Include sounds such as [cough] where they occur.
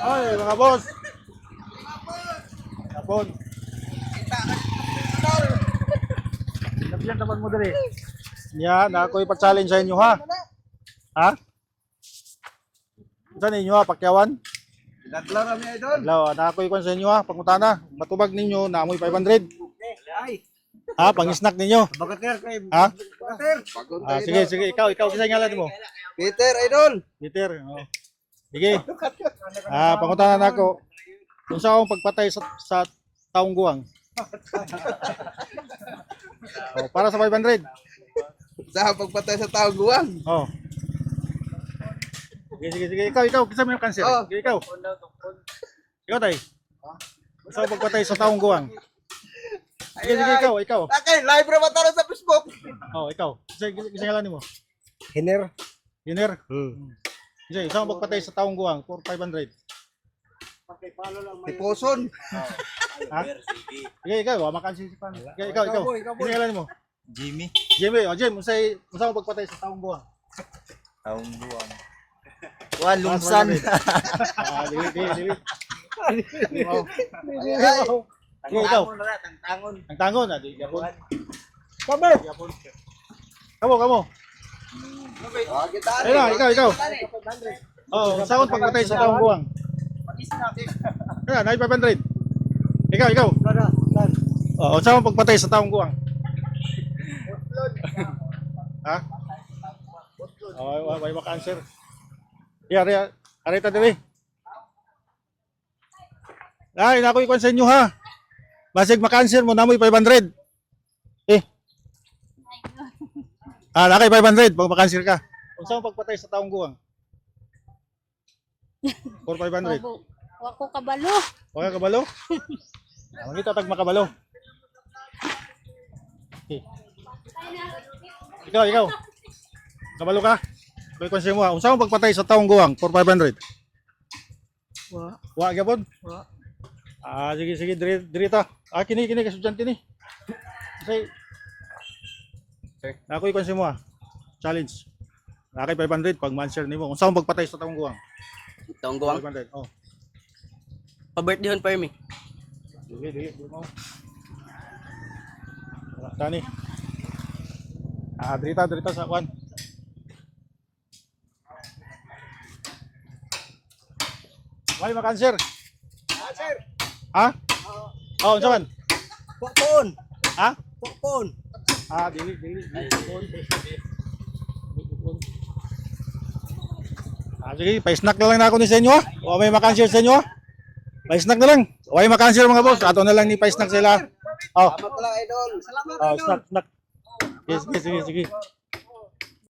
Ay, mga boss. Kapon. Nabyan naman mo dali. Yan, ako ipa-challenge sa inyo ha. Ha? Saan ninyo ha, pakyawan? Dadlaw kami idol. Adlaw, na ako ikon sa inyo ha, pangutana. Matubag ninyo, naamoy 500. Ay, Ha, pang-snack ninyo. bagater kay Ha? bagater. Ah, sige, sige, ikaw, ikaw, kisay ngalan mo. Peter idol. Peter. Oh. Sige. Ah, pangutana na ako. Kung sa akong pagpatay sa, sa taong guwang. [laughs] oh, para sa 500. Sa pagpatay sa tao guwang. Oh. Sige, sige, sige. Ikaw, ikaw, kisa mo yung cancer. Oh. Sige, ikaw. Ikaw, tay. Kung sa pagpatay sa taong guwang. Sige, sige, ikaw, ikaw. Okay, live na mataro sa Facebook. Oh, ikaw. Sige, kisay ngalan mo. Hiner. Yunir. Hmm. Sige, isa akong pagpatay sa taong guwang for 500. Tiposon. Ha? Sige, ikaw, wama ka si Pan. Sige, ikaw, ikaw. Ikaw, ikaw, mo. Jimmy. Jimmy, oh, Jim, usay, usa mo pagpatay sa taong buwang. Taong buwang. Wan, lumsan. Ah, dili, dili, dili. Ay, Sige, ikaw. Tangon. Ang tangon, ah, di yapon. Kami. Yapon. Kamo, kamo. Ayun na, ikaw, ikaw. Oh, usa mo pagpatay sa taong buwang. Kaya, nai 500. Ikaw, ikaw. Oh, usa mo pagpatay sa taong buwang. ha? Oh, wala maka-answer. Yeah, ari, ari ta dili. Ay, nako ikon sa inyo ha. Basig maka-answer mo namoy 500. Ah, nakay 500 pag ka. Unsa mo pagpatay sa taong guwang? For 500. Wako, wako kabalo. Okay kabalo? Ang kita tag makabalo. Okay. Ikaw, ikaw. Kabalo ka? Kaya kung mo, ha? unsa mo pagpatay sa taong guwang for 500? Wa. Wa gyapon? Wa. Ah, sige sige diri diri ta. Ah kini kini ka estudyante ni. Say. Ako ikon mo ha. Challenge. Nakay 500 pag answer nimo. Unsa mo pagpatay sa taong guwang? Taong buwang. 500. Oh. Pa-birthday hon, Permi. Sige, sige, sige mo. Wala, Tani. Ah, drita, drita sa kwan. May makanser. Sir. Ha? Oh, unsa man? Popon. Ha? Popon. Ah, dili, dili. Ah, sige, pa-snack na lang na ako ni sa inyo ha. O may makanser sa inyo ha. Pa-snack na lang. O may makanser mga boss. Ato na lang ni pa-snack sila. Oh, Salamat lang idol. Salamat oh, idol. snack, snack. Sige, sige, sige, sige.